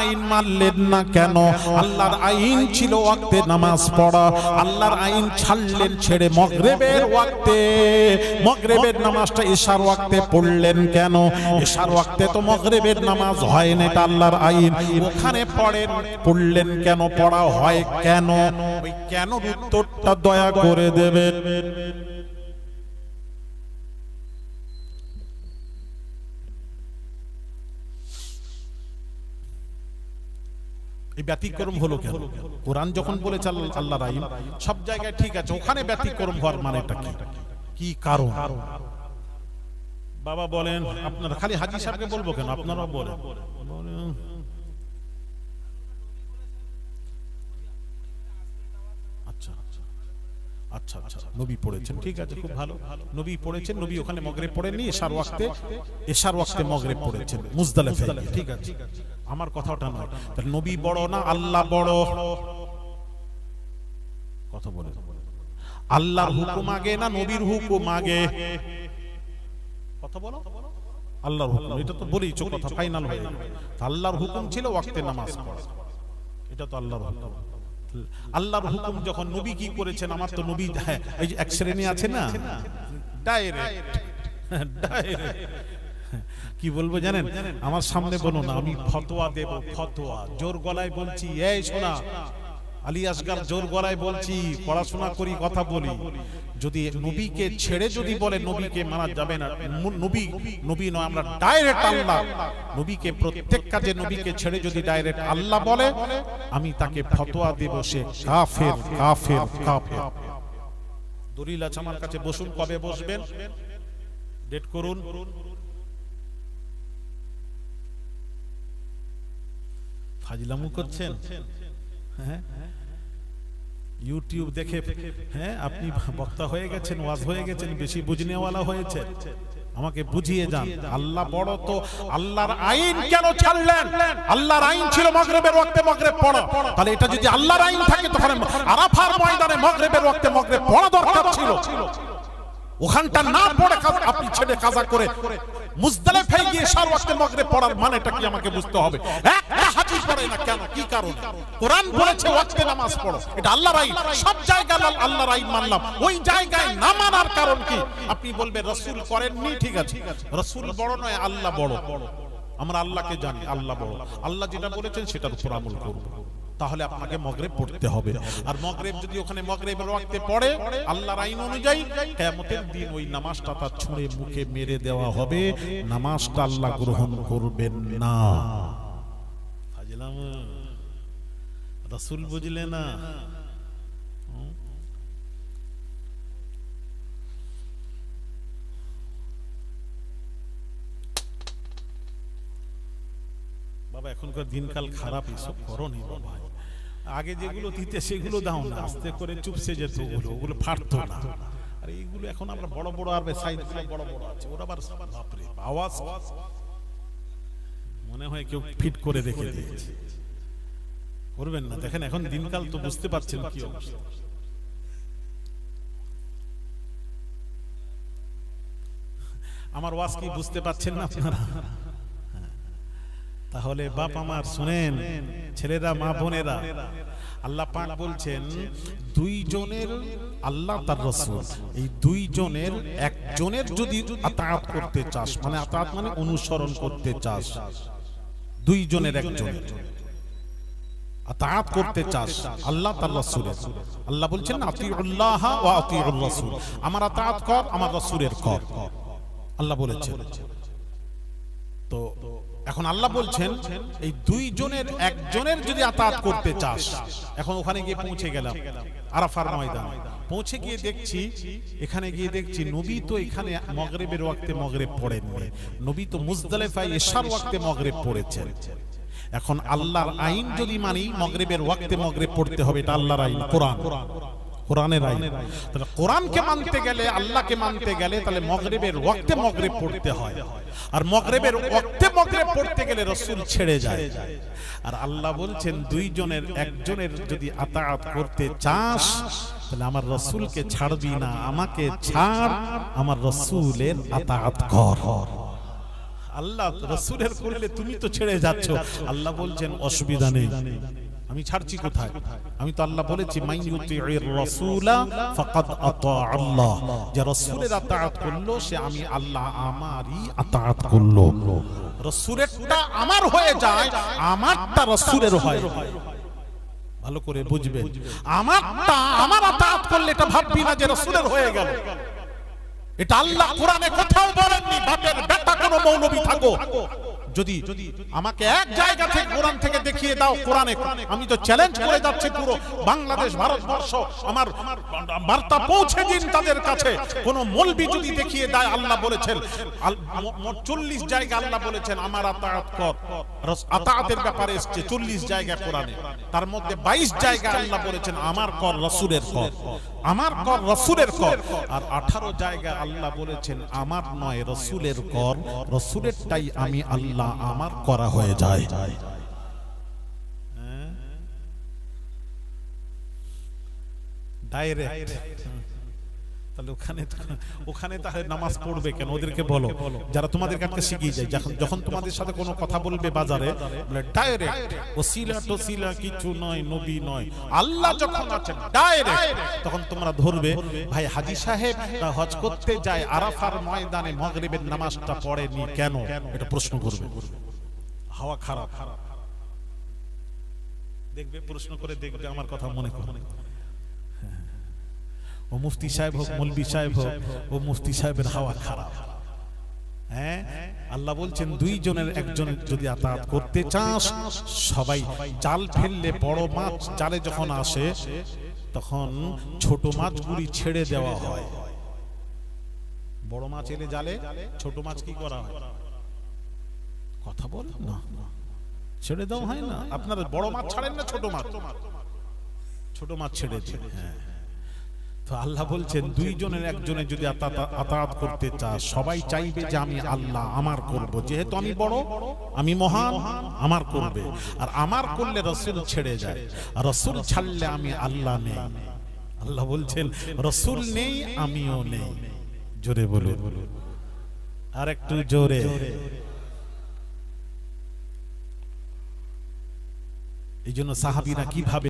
আইন মানলেন না কেন? আল্লাহর আইন ছিল ওয়াক্তে নামাজ পড়া। আল্লাহর আইন ছাড়লেন ছেড়ে মগরেবের ওয়াক্তে। মগরেবের নামাজটা ঈশার ওয়াক্তে পড়লেন কেন? ঈশার ওয়াক্তে তো মগরেবের নামাজ হয় না, এটা আল্লাহর আইন। ওখানে পড়েন, পড়লেন কেন? পড়া হয় কেন? ওই কেন উত্তরটা দয়া করে দেবেন। ব্যতিক্রম হলো কেন? কোরআন যখন বলেছে আল্লাহ- আইন সব জায়গায় ঠিক আছে, ওখানে ব্যতিক্রম হওয়ার মানেটা কি? কি কারণ? বাবা বলেন, আপনারা খালি হাজি সাহেবকে বলব কেন? আপনারাও বলেন। আচ্ছা আচ্ছা আচ্ছা আচ্ছা নবী পড়েছেন, ঠিক আছে, খুব ভালো। নবী পড়েছেন, নবী ওখানে মগরিব পড়েননি, এশার ওয়াক্তে এশার ওয়াক্তে মগরিব পড়েছেন মুজদালিফে ঠিক আছে। আমার কথাটা নয়। তাহলে নবী বড় না আল্লাহ বড়? কথা বলে আল্লাহর হুকুম আগে না নবীর হুকুম আগে? কথা বলো। আল্লাহর হুকুম, এটা তো বলি চোখ কথা ফাইনাল হয়ে গেল। আল্লাহর হুকুম ছিল ওয়াক্তে নামাজ পড়া। এটা তো আল্লাহর হুকুম। আল্লাহর হুকুম যখন নবী কি করেছেন, আমার তো নবী হ্যাঁ এই যে এক শ্রেণি আছে না? ডাইরেক্ট ডাইরেক্ট কি বলব জানেন? আমার সামনে বলো না আমি ফতোয়া দেব ফতোয়া। জোর গলায় বলছি এই শোনা আলী আসগার জোর গলায় বলছি পড়াশোনা করি কথা বলি। যদি নবীকে ছেড়ে যদি বলে নবীকে মানা যাবে না নবী নবী নয় আমরা ডাইরেক্ট আল্লাহ। নবীকে প্রত্যেক কাজে নবীকে ছেড়ে যদি ডাইরেক্ট আল্লাহ বলে আমি তাকে ফতোয়া দেব সে কাফের কাফের কাফের দলিল আছে আমার কাছে বসুন কবে বসবেন? ডেট করুন। করছেন? হ্যাঁ? ইউটিউব দেখে হ্যাঁ আপনি বক্তা হয়ে গেছেন, ওয়াজ হয়ে গেছেন, বেশি বুঝনেওয়ালা হয়েছে আমাকে বুঝিয়ে যান। আল্লাহ বড় তো, আল্লাহর আইন কেন ছাড়লেন? আল্লাহর আইন ছিল মগরেবের ওয়াক্তে মগরেব পড়া। তাহলে এটা যদি আল্লাহর আইন থাকে, তখন আরাফার ময়দানে মগরেবের ওয়াক্তে মগরেব পড়া দরকার ছিল। ওখানটা না পড়ে আপনি ছেড়ে কাজা করে মুজদালিফায় গিয়ে সার ওয়াক্তে মগরিব পড়ার মানেটা কি আমাকে বুঝতে হবে? একটা হাদিস পড়ে না কেন? কি কারণ? কোরআন বলেছে ওয়াক্তে নামাজ পড়ো। এটা আল্লাহর আইন সব জায়গায় আল্লাহ- আল্লাহর আইন মানলাম। ওই জায়গায় না মানার কারণ কি? আপনি বলবেন, রাসূল করেননি? ঠিক আছে। রাসূল বড় নয়, আল্লাহ বড়। আমরা আল্লাহকে জানি, আল্লাহ বড়। আল্লাহ যেটা বলেছেন সেটার উপর আমল করব। তাহলে আপনাকে মগরেব পড়তে হবে। আর মগরেব যদি ওখানে মগরেবের ওয়াক্তে পড়ে, আল্লাহর আইন অনুযায়ী কিয়ামতের দিন ওই নামাজটা তার ছুঁড়ে মুখে মেরে দেওয়া হবে। নামাজটা আল্লাহ গ্রহণ করবেন না। রাসূল বুঝলে না। বাবা, এখনকার দিনকাল খারাপ, এসব করনি বাবা। আগে যেগুলো দিতে সেগুলো দাও না। আস্তে করে চুপসে যেত ওগুলো ওগুলো ফাটতো না। আর এইগুলো এখন আমরা বড় বড় আর সাইজ বড় বড় আছে। ওরা আবার বাপরে আওয়াজ মনে হয় কেউ ফিট করে রেখে দিয়েছে। করবেন না। দেখেন এখন দিনকাল তো বুঝতে পারছেন কি অবস্থা। আমার ওয়াজ কি বুঝতে পারছেন না আপনারা? তাহলে বাপ আমার শুনেন ছেলেরা মা বোনেরা আল্লাহ পাক বলছেন দুইজনের আল্লাহ তার রসুল। এই দুইজনের একজনের যদি আতায়াত করতে চাস মানে আতায়াত মানে অনুসরণ করতে চাস। দুইজনের একজনের আতায়াত করতে চাস আল্লাহ তার রসুলের। আল্লাহ বলছেন আতিউল্লাহ ওয়া আতিউর রাসূল। আমার আতায়াত কর আমার রাসূলের কর। আল্লাহ বলেছেন। তো এখন আল্লাহ বলছেন, এই দুইজনের একজনের যদি আতাত করতে চাস, এখন ওখানে গিয়ে পৌঁছে গেলাম, আরাফার ময়দান। পৌঁছে গিয়ে দেখছি, এখানে গিয়ে দেখছি নবী তো এখানে মগরেবের ওয়াক্তে মগরেব পড়েননি, নবী তো মুজদালিফায় এশার ওয়াক্তে মগরেব পড়েছেন। এখন আল্লাহর আইন যদি মানি, মগরেবের ওয়াক্তে মগরেব পড়তে হবে, এটা আল্লাহর আইন, কোরআন। কোরআনের আইন তাহলে কোরআনকে মানতে গেলে আল্লাহকে মানতে গেলে তাহলে মগরিবের ওয়াক্তে মগরিব পড়তে হয়। আর মগরিবের ওয়াক্তে মগরিব পড়তে গেলে রাসূল ছেড়ে যায়। আর আল্লাহ বলছেন দুইজনের একজনের যদি আতাআত করতে চাস তাহলে আমার রাসূলকে ছাড়বি না। আমাকে ছাড় আমার রাসূলের আতাআত কর। আল্লাহ রসুলের করলে তুমি তো ছেড়ে যাচ্ছ। আল্লাহ বলছেন অসুবিধা নেই। আমি ছাড়ছি কোথায়? আমি তো আল্লাহ বলেছি আল্লাহ। যে রাসূলের আতাআত করল সে আমি আল্লাহ আমারই আতাআত করল। রাসূলেরটা আমার হয়ে যায় আমারটা রাসূলের হয়। ভালো করে বুঝবেন আমারটা আমার আতাআত করলে এটা ভাববি না যে রাসূলের হয়ে গেল। এটা আল্লাহ কোরআনে কোথাও বলেননি বাপের বেটা কোনো মৌলবী থাকো। যদি আমাকে এক জায়গা থেকে কোরআন থেকে দেখিয়ে দাও কোরআনে। আমি তো চ্যালেঞ্জ করে যাচ্ছি পুরো বাংলাদেশ, ভারতবর্ষ, আমার বার্তা পৌঁছে দিন তাদের কাছে। কোন মলবি যদি দেখিয়ে দেয়, আল্লাহ বলেছেন চল্লিশ জায়গা আল্লাহ বলেছেন, আমার আতায়াত কর। আতায়াতের ব্যাপারে এসছে চল্লিশ জায়গা কোরআনে। তার মধ্যে বাইশ জায়গা আল্লাহ বলেছেন, আমার কর, রসুলের কর। আমার কর, রসুলের কর। আর আঠারো জায়গা আল্লাহ বলেছেন, আমার নয়, রসুলের কর। রসুলেরটাই আমি আল্লাহ আমার করা হয়ে যায়। ডাইরেক্ট তাহলে ওখানে ওখানে তাহলে নামাজ পড়বে কেন? ওদেরকে বলো। যারা তোমাদের কাছে শিখিয়ে যায় যখন যখন তোমাদের সাথে কোনো কথা বলবে বাজারে বলে ডাইরেক্ট ওসিলা টসিলা কিছু নয় নবী নয়। আল্লাহ যখন আছে ডাইরেক্ট তখন তোমরা ধরবে ভাই হাজি সাহেব হজ করতে যায় আরাফার ময়দানে মাগরিবের নামাজটা পড়েনি কেন? এটা প্রশ্ন করবে। হাওয়া খারাপ। দেখবে প্রশ্ন করে দেখবে আমার কথা মনে করে ও মুফতি সাহেব হোক, মলবি সাহেব হোক, ও মুফতি সাহেবের হাওয়া খারাপ। হ্যাঁ? আল্লাহ বলছেন দুইজনের একজন যদি আতাত করতে চাস, সবাই জাল ফেললে বড় মাছ জালে যখন আসে, তখন ছোট মাছগুলি ছেড়ে দেওয়া হয়। বড় মাছ এলে জালে, ছোট মাছ কি করা হয়? কথা বল না। ছেড়ে দেওয়া হয় না। আপনারা বড় মাছ ছাড়েন না, ছোট মাছ? ছোট মাছ ছেড়ে দেন হ্যাঁ। আল্লাহ বলছেন, দুইজনের একজনে যদি আতা- আতায়াত করতে চাস সবাই চাইবে যে আমি আল্লাহ আমার করব। যেহেতু আমি বড়, আমি মহান, আমার করবে। আর আমার করলে রসুল ছেড়ে যায়। রসুল ছাড়লে আমি আল্লাহ নেই। আল্লাহ বলছেন, রসুল নেই, আমিও নেই। জোরে বলুন। আর একটু জোরে। এই জন্য সাহাবিরা কীভাবে